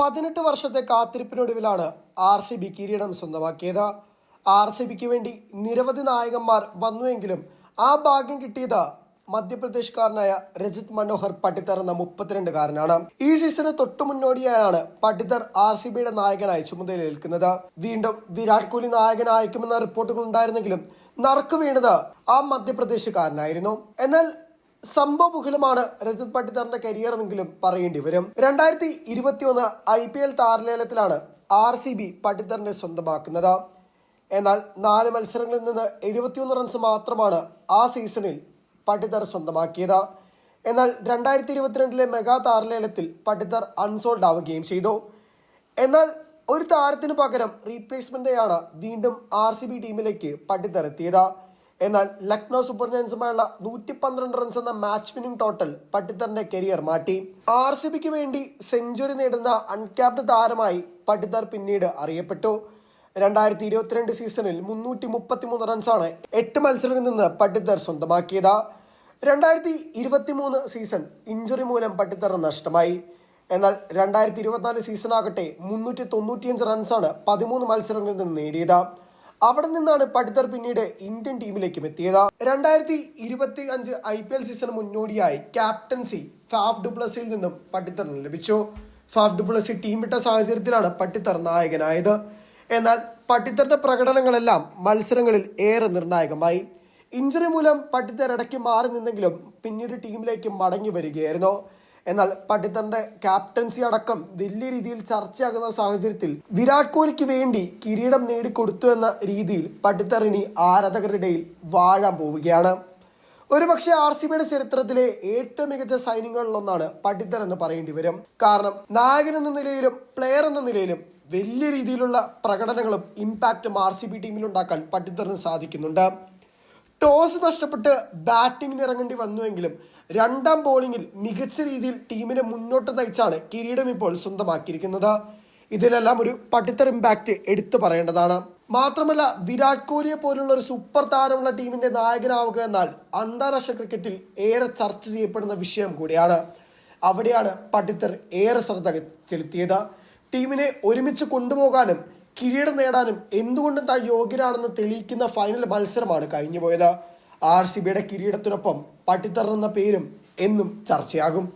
പതിനെട്ട് വർഷത്തെ കാത്തിരിപ്പിനൊടുവിലാണ് R C B കിരീടം സ്വന്തമാക്കിയത്. ആർ സി ബിക്ക് വേണ്ടി നിരവധി നായകന്മാർ വന്നുവെങ്കിലും ആ ഭാഗ്യം കിട്ടിയത് മധ്യപ്രദേശുകാരനായ രജിത് മനോഹർ പട്ടിത്തർ എന്ന മുപ്പത്തിരണ്ടുകാരനാണ്. ഈ സീസണ് തൊട്ടു മുന്നോടിയായാണ് പട്ടിത്തർ ആർ സി ബിയുടെ നായകനായി ചുമതലയേൽക്കുന്നത് വീണ്ടും വിരാട് കോഹ്ലി നായകനായേക്കുമെന്ന റിപ്പോർട്ടുകൾ ഉണ്ടായിരുന്നെങ്കിലും നറുക്ക് വീണത് ആ മധ്യപ്രദേശുകാരനായിരുന്നു. എന്നാൽ സംഭവബുഹലമാണ് രജത് പട്ടിദാറിന്റെ എന്നെങ്കിലും പറയേണ്ടി വരും. രണ്ടായിരത്തി ഇരുപത്തിയൊന്ന് ഐ പി എൽ താരലേലത്തിലാണ് ആർ സി ബി പട്ടിദാറിനെ സ്വന്തമാക്കുന്നത്. എന്നാൽ നാല് മത്സരങ്ങളിൽ നിന്ന് എഴുപത്തിയൊന്ന് റൺസ് മാത്രമാണ് ആ സീസണിൽ പട്ടിദാർ സ്വന്തമാക്കിയത്. എന്നാൽ രണ്ടായിരത്തി ഇരുപത്തിരണ്ടിലെ മെഗാ താരലേലത്തിൽ പട്ടിദാർ അൺസോൾഡ് ആവുകയും ചെയ്തു. എന്നാൽ ഒരു താരത്തിന് പകരം റീപ്ലേസ്മെന്റെയാണ് വീണ്ടും ആർ സി ബി ടീമിലേക്ക് പട്ടിത്തർ എത്തിയത്. എന്നാൽ ലക്നൗ സൂപ്പർ ജയൻസുമായുള്ള നൂറ്റി പന്ത്രണ്ട് റൺസ് എന്ന മാച്ച് വിന്നിംഗ് ടോട്ടൽ പട്ടിത്തറിന്റെ കരിയർ മാറ്റി. ആർ സി ബിക്ക് വേണ്ടി സെഞ്ചുറി നേടുന്ന അൺക്യാപ്ഡ് താരമായി പട്ടിത്തർ പിന്നീട് അറിയപ്പെട്ടു. രണ്ടായിരത്തി ഇരുപത്തിരണ്ട് സീസണിൽ മുന്നൂറ്റി മുപ്പത്തി മൂന്ന് റൺസാണ് എട്ട് മത്സരങ്ങളിൽ നിന്ന് പട്ടിത്തർ സ്വന്തമാക്കിയത്. രണ്ടായിരത്തി ഇരുപത്തി മൂന്ന് സീസൺ ഇഞ്ചുറി മൂലം പട്ടിത്തർ നഷ്ടമായി. എന്നാൽ രണ്ടായിരത്തി ഇരുപത്തിനാല് സീസൺ ആകട്ടെ മുന്നൂറ്റി തൊണ്ണൂറ്റിയഞ്ച് റൺസാണ് പതിമൂന്ന് മത്സരങ്ങളിൽ നിന്ന് നേടിയത്. അവിടെ നിന്നാണ് പട്ടിത്തർ പിന്നീട് ഇന്ത്യൻ ടീമിലേക്കും എത്തിയത്. രണ്ടായിരത്തി ഇരുപത്തി അഞ്ച് ഐ പി എൽ സീസൺ മുന്നോടിയായി ക്യാപ്റ്റൻസി ഫാഫ് ഡുപ്ലസിൽ നിന്നും പട്ടിത്തറിന് ലഭിച്ചു. ഫാഫ് ഡുപ്ലസി ടീം വിട്ട സാഹചര്യത്തിലാണ് പട്ടിത്തർ നായകനായത്. എന്നാൽ പട്ടിത്തറിന്റെ പ്രകടനങ്ങളെല്ലാം മത്സരങ്ങളിൽ ഏറെ നിർണായകമായി. ഇഞ്ചുറി മൂലം പട്ടിത്തർ ഇടയ്ക്ക് മാറി നിന്നെങ്കിലും പിന്നീട് ടീമിലേക്ക് മടങ്ങി വരികയായിരുന്നു. എന്നാൽ പഠിത്തന്റെ ക്യാപ്റ്റൻസി അടക്കം വലിയ രീതിയിൽ ചർച്ചയാകുന്ന സാഹചര്യത്തിൽ വിരാട് കോഹ്ലിക്ക് വേണ്ടി കിരീടം നേടിക്കൊടുത്തു എന്ന രീതിയിൽ പഠിത്തർ ഇനി ആരാധകരുടെ വാഴാൻ പോവുകയാണ്. ഒരുപക്ഷെ ആർ സി ബിയുടെ ചരിത്രത്തിലെ ഏറ്റവും മികച്ച സൈനികളിലൊന്നാണ് പട്ടിത്തർ എന്ന് പറയേണ്ടി വരും. കാരണം നായകൻ എന്ന നിലയിലും പ്ലെയർ എന്ന നിലയിലും വലിയ രീതിയിലുള്ള പ്രകടനങ്ങളും ഇമ്പാക്റ്റും ആർ സി ബി ടീമിലുണ്ടാക്കാൻ പട്ടിത്തറിന് സാധിക്കുന്നുണ്ട്. ടോസ് നഷ്ടപ്പെട്ട് ബാറ്റിംഗിന് ഇറങ്ങേണ്ടി വന്നുവെങ്കിലും രണ്ടാം ബോളിംഗിൽ മികച്ച രീതിയിൽ ടീമിനെ മുന്നോട്ട് നയിച്ചാണ് കിരീടം ഇപ്പോൾ സ്വന്തമാക്കിയിരിക്കുന്നത്. ഇതിലെല്ലാം ഒരു പട്ടിത്തർ ഇമ്പാക്റ്റ് എടുത്തു പറയേണ്ടതാണ്. മാത്രമല്ല വിരാട് കോഹ്ലിയെ പോലുള്ള ഒരു സൂപ്പർ താരമുള്ള ടീമിന്റെ നായകനാവുക എന്നാൽ അന്താരാഷ്ട്ര ക്രിക്കറ്റിൽ ഏറെ ചർച്ച ചെയ്യപ്പെടുന്ന വിഷയം കൂടിയാണ്. അവിടെയാണ് പട്ടിത്തർ ഏറെ ശ്രദ്ധ ചെലുത്തിയത്. ടീമിനെ ഒരുമിച്ച് കൊണ്ടുപോകാനും കിരീടം നേടാനും എന്തുകൊണ്ടും താൻ യോഗ്യരാണെന്ന് തെളിയിക്കുന്ന ഫൈനൽ മത്സരമാണ് കഴിഞ്ഞുപോയത്. ആർ സി ബിയുടെ കിരീടത്തിനൊപ്പം പട്ടിത്തറ എന്ന പേരും എന്നും ചർച്ചയാകും.